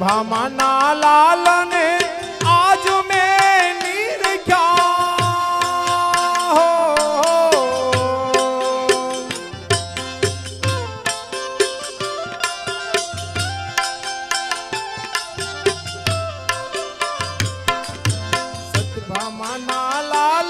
સતભામાના લાલને આજ મેં નિરખ્યા હો. સતભામાના લાલને આજ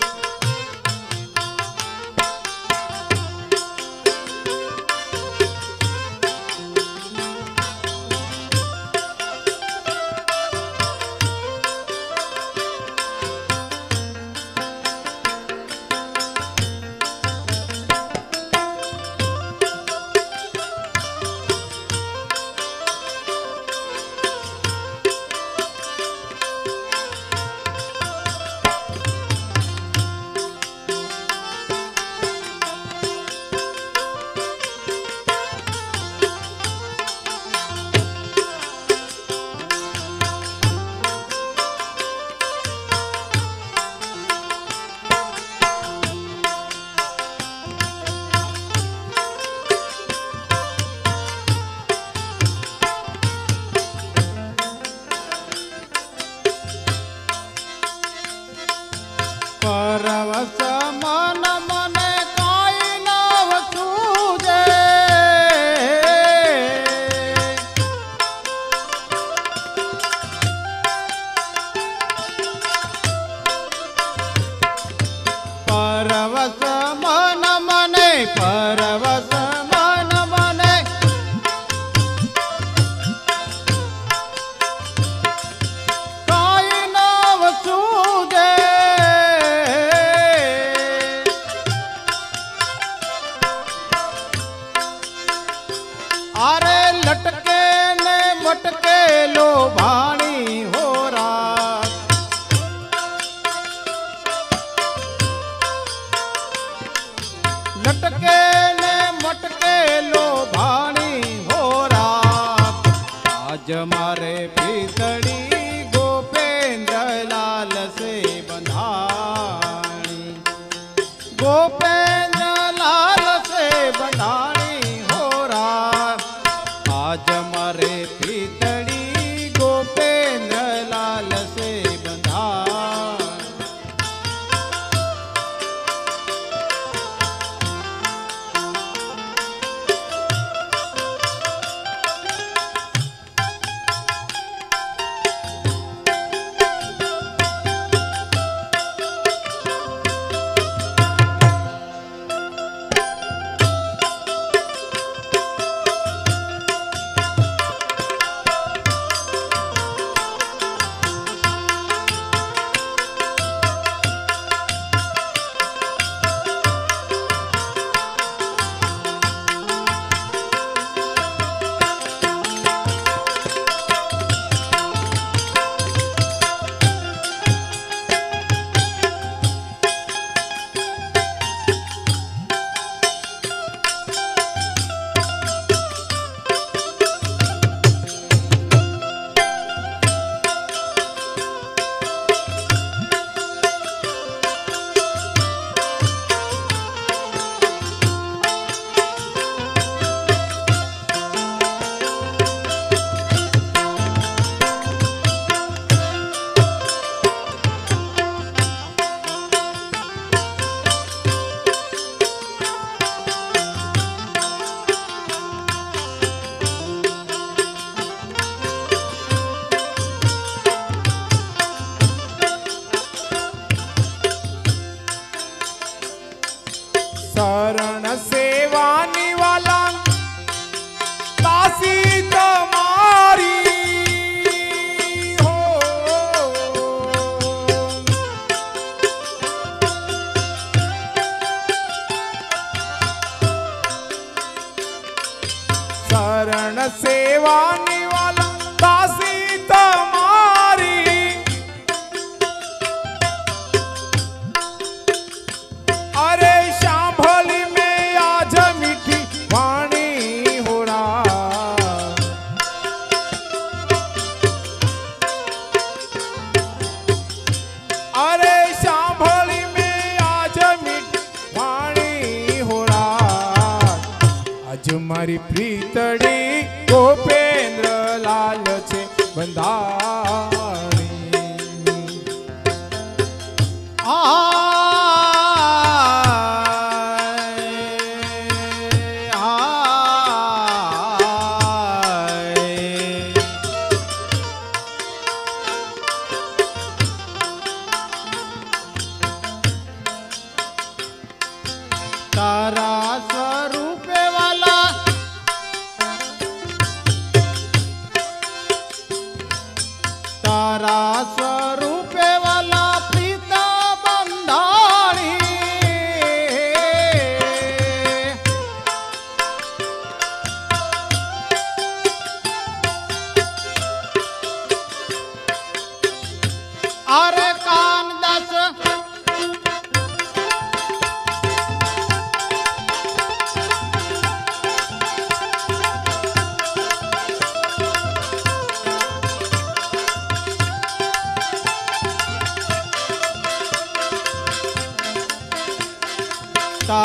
પરવશ મન મને કાંઈ નવ સૂજે. પરવશ અરે લટકે ને મટકે લો ભાણી હોરા લટકે ને મટકે લો ભાણી હોરા આજ મારે પીતળી મારે મારી પ્રીતડી ગોપેન્દ્ર લાલ છે બંધાણી આ તારા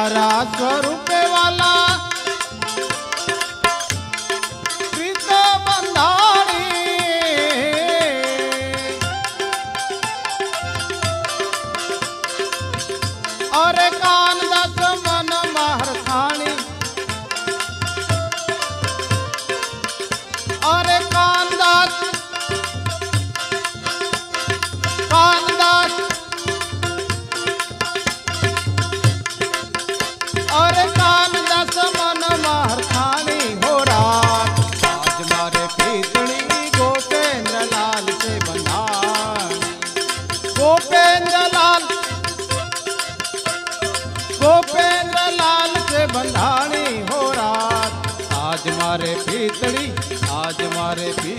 તારા સ્વરૂપ রে পি